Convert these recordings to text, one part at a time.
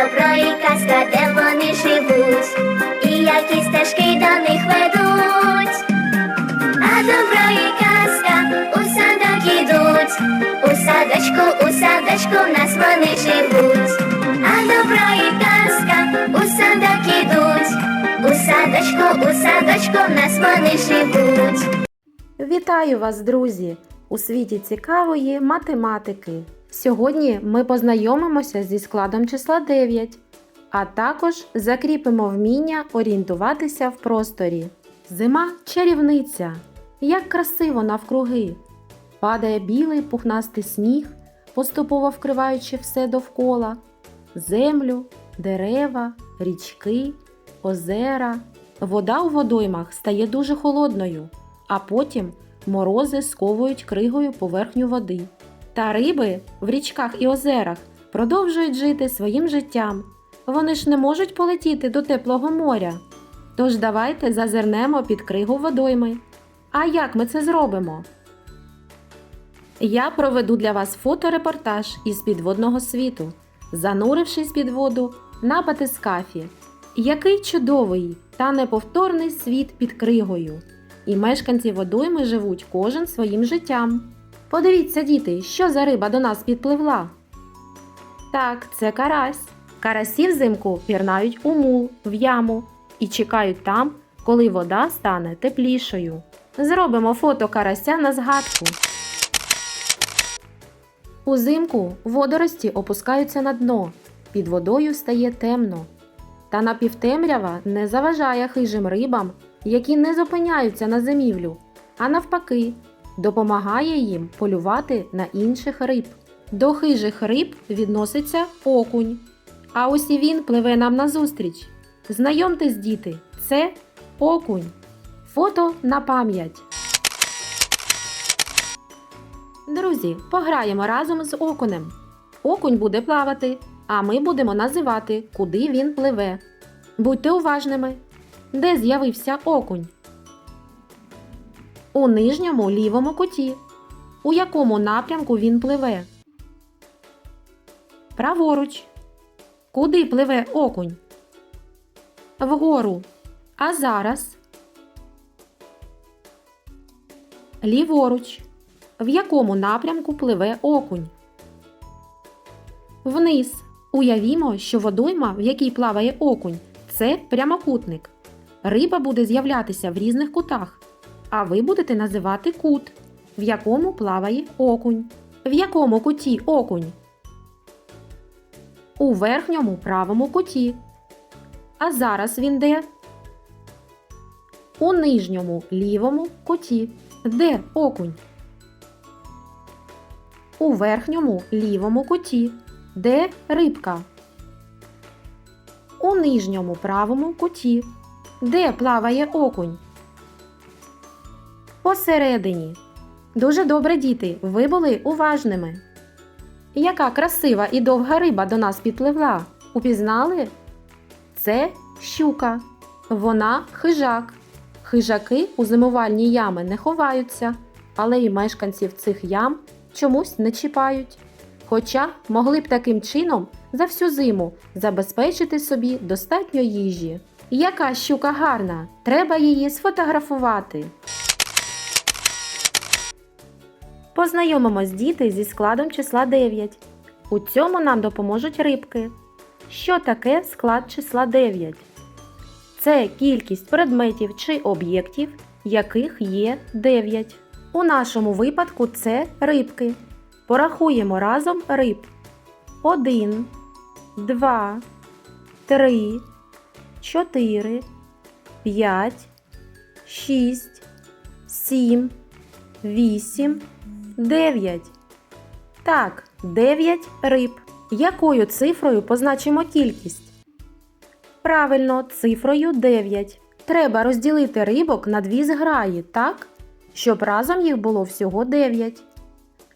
добро і казка, де вони живуть, і які стежки до них ведуть. А добро і казка у садок ідуть, у садочку, у садочку в нас вони живуть. А добро і казка у садок ідуть, у садочку, у садочку в нас вони живуть. Вітаю вас, друзі! У світі цікавої математики. Сьогодні ми познайомимося зі складом числа 9, а також закріпимо вміння орієнтуватися в просторі. Зима чарівниця, як красиво навкруги. Падає білий пухнастий сніг, поступово вкриваючи все довкола, землю, дерева, річки, озера. Вода у водоймах стає дуже холодною, а потім морози сковують кригою поверхню води. Та риби в річках і озерах продовжують жити своїм життям. Вони ж не можуть полетіти до теплого моря. Тож давайте зазирнемо під кригу водойми. А як ми це зробимо? Я проведу для вас фоторепортаж із підводного світу, занурившись під воду на батискафі. Який чудовий та неповторний світ під кригою. І мешканці водойми живуть кожен своїм життям. Подивіться, діти, що за риба до нас підпливла. Так, це карась. Карасі взимку пірнають у мул, в яму і чекають там, коли вода стане теплішою. Зробимо фото карася на згадку. Узимку водорості опускаються на дно, під водою стає темно. Та напівтемрява не заважає хижим рибам, які не зупиняються на зимівлю, а навпаки, допомагає їм полювати на інших риб. До хижих риб відноситься окунь. А ось і він пливе нам назустріч. Знайомтесь, діти, це окунь. Фото на пам'ять. Друзі, пограємо разом з окунем. Окунь буде плавати, а ми будемо називати, куди він пливе. Будьте уважними. Де з'явився окунь? У нижньому лівому куті. У якому напрямку він пливе? Праворуч. Куди пливе окунь? Вгору. А зараз? Ліворуч. В якому напрямку пливе окунь? Вниз. Уявімо, що водойма, в якій плаває окунь, це прямокутник. Риба буде з'являтися в різних кутах, а ви будете називати кут, в якому плаває окунь. В якому куті окунь? У верхньому правому куті. А зараз він де? У нижньому лівому куті. Де окунь? У верхньому лівому куті. Де рибка? У нижньому правому куті. Де плаває окунь? Посередині. Дуже добре, діти. Ви були уважними. Яка красива і довга риба до нас підпливла. Упізнали? Це щука. Вона хижак. Хижаки у зимувальні ями не ховаються, але й мешканців цих ям чомусь не чіпають. Хоча могли б таким чином за всю зиму забезпечити собі достатньо їжі. Яка щука гарна! Треба її сфотографувати. Познайомимось діти зі складом числа 9. У цьому нам допоможуть рибки. Що таке склад числа 9? Це кількість предметів чи об'єктів, яких є 9. У нашому випадку це рибки. Порахуємо разом риб. 1, 2, 3, 4, 5, 6, 7, 8, 9. Так, 9 риб. Якою цифрою позначимо кількість? Правильно, цифрою 9. Треба розділити рибок на дві зграї, так? Щоб разом їх було всього 9.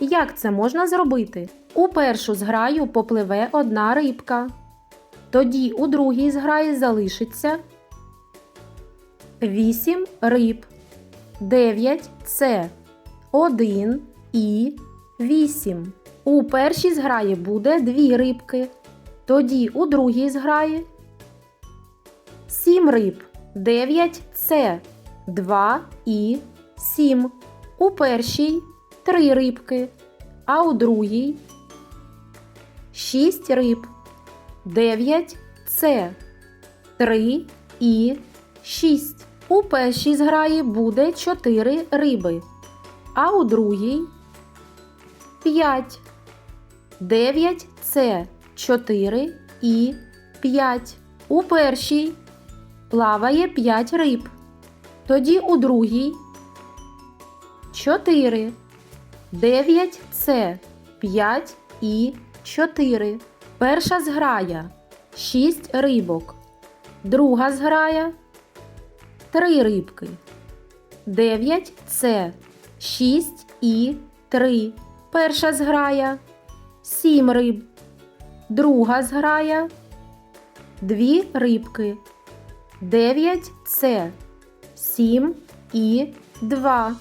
Як це можна зробити? У першу зграю попливе одна рибка. Тоді у другій зграї залишиться 8 риб. 9 це 1 і 8. У першій зграї буде дві рибки. Тоді у другій зграї 7 риб, 9 це 2 і 7. У першій 3 рибки, а у другій 6 риб, 9 це 3 і 6. У першій зграї буде 4 риби, а у другій 5. 9 це 4 і 5. У першій плаває 5 риб. Тоді у другій 4. 9 це 5 і 4. Перша зграя 6 рибок. Друга зграя 3 рибки. 9 це 6 і 3. Перша зграя 7 риб. Друга зграя 2 рибки. 9 це 7 і 2.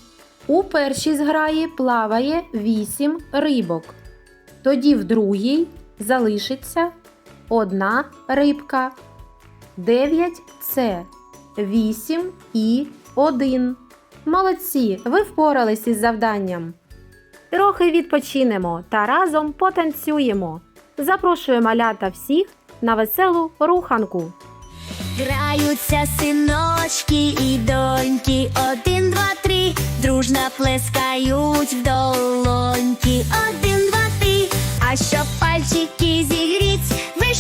У першій зграї плаває 8 рибок. Тоді в другій залишиться одна рибка. 9 це 8 і 1. Молодці, ви впорались із завданням. Трохи відпочинемо та разом потанцюємо. Запрошую малята всіх на веселу руханку. Граються синочки і доньки, один, два, три, дружно плескають в долоньки, один, два, три, а щоб пальчики зігріть, ви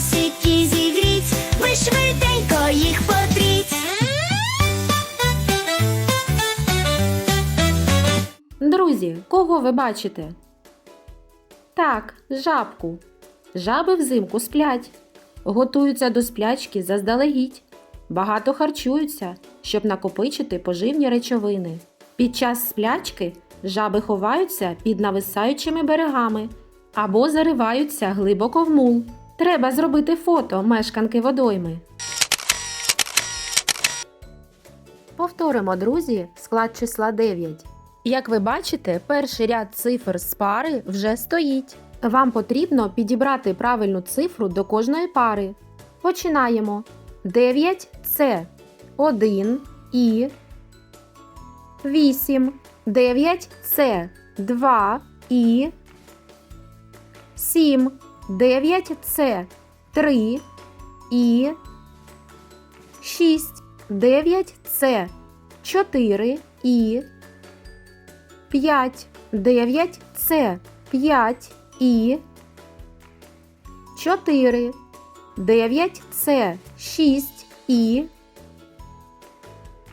носики зігріть, ви швиденько їх потріть. Друзі, кого ви бачите? Так, жабку. Жаби взимку сплять, готуються до сплячки заздалегідь. Багато харчуються, щоб накопичити поживні речовини. Під час сплячки жаби ховаються під нависаючими берегами або зариваються глибоко в мул. Треба зробити фото мешканки водойми. Повторимо, друзі, склад числа 9. Як ви бачите, перший ряд цифр з пари вже стоїть. Вам потрібно підібрати правильну цифру до кожної пари. Починаємо. 9 це 1 і 8. 9 це 2 і 7. 9 це 3 і 6. 9 це 4 і 5. 9 це 5 і 4. 9 це 6 і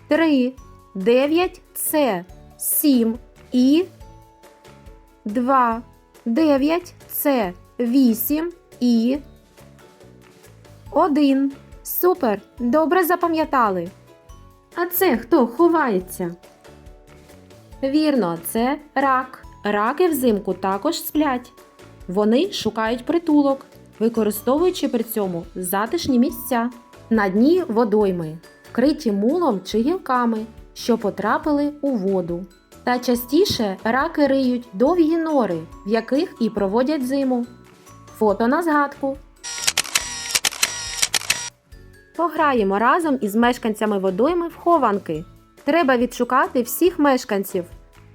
3. 9 це 7 і 2. 9 це 8 і 1. Супер! Добре запам'ятали. А це хто ховається? Вірно, це рак. Раки взимку також сплять. Вони шукають притулок, використовуючи при цьому затишні місця на дні водойми, вкриті мулом чи гілками, що потрапили у воду. Та частіше раки риють довгі нори, в яких і проводять зиму. Фото на згадку. Пограємо разом із мешканцями водойми в хованки. Треба відшукати всіх мешканців,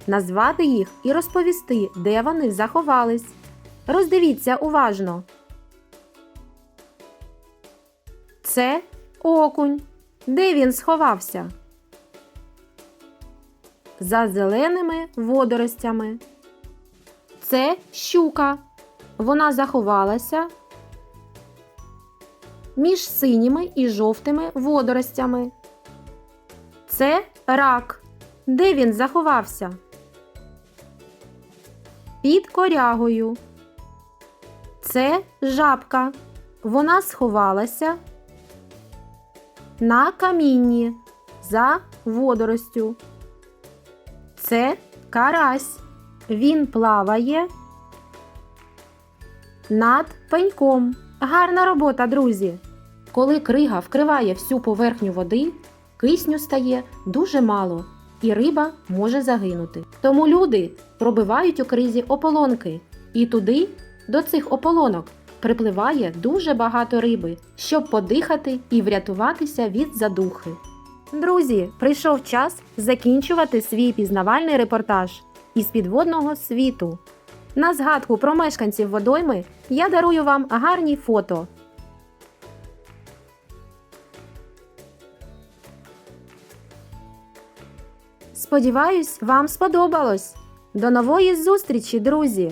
назвати їх і розповісти, де вони заховались. Роздивіться уважно. Це окунь. Де він сховався? За зеленими водоростями. Це щука. Вона заховалася між синіми і жовтими водоростями. Це рак. Де він заховався? Під корягою. Це жабка. Вона сховалася на камінні за водоростю. Це карась. Він плаває над пеньком. Гарна робота, друзі! Коли крига вкриває всю поверхню води, кисню стає дуже мало, і риба може загинути. Тому люди пробивають у кризі ополонки, і туди, до цих ополонок, припливає дуже багато риби, щоб подихати і врятуватися від задухи. Друзі, прийшов час закінчувати свій пізнавальний репортаж із підводного світу. На згадку про мешканців водойми я дарую вам гарні фото. Сподіваюсь, вам сподобалось. До нової зустрічі, друзі!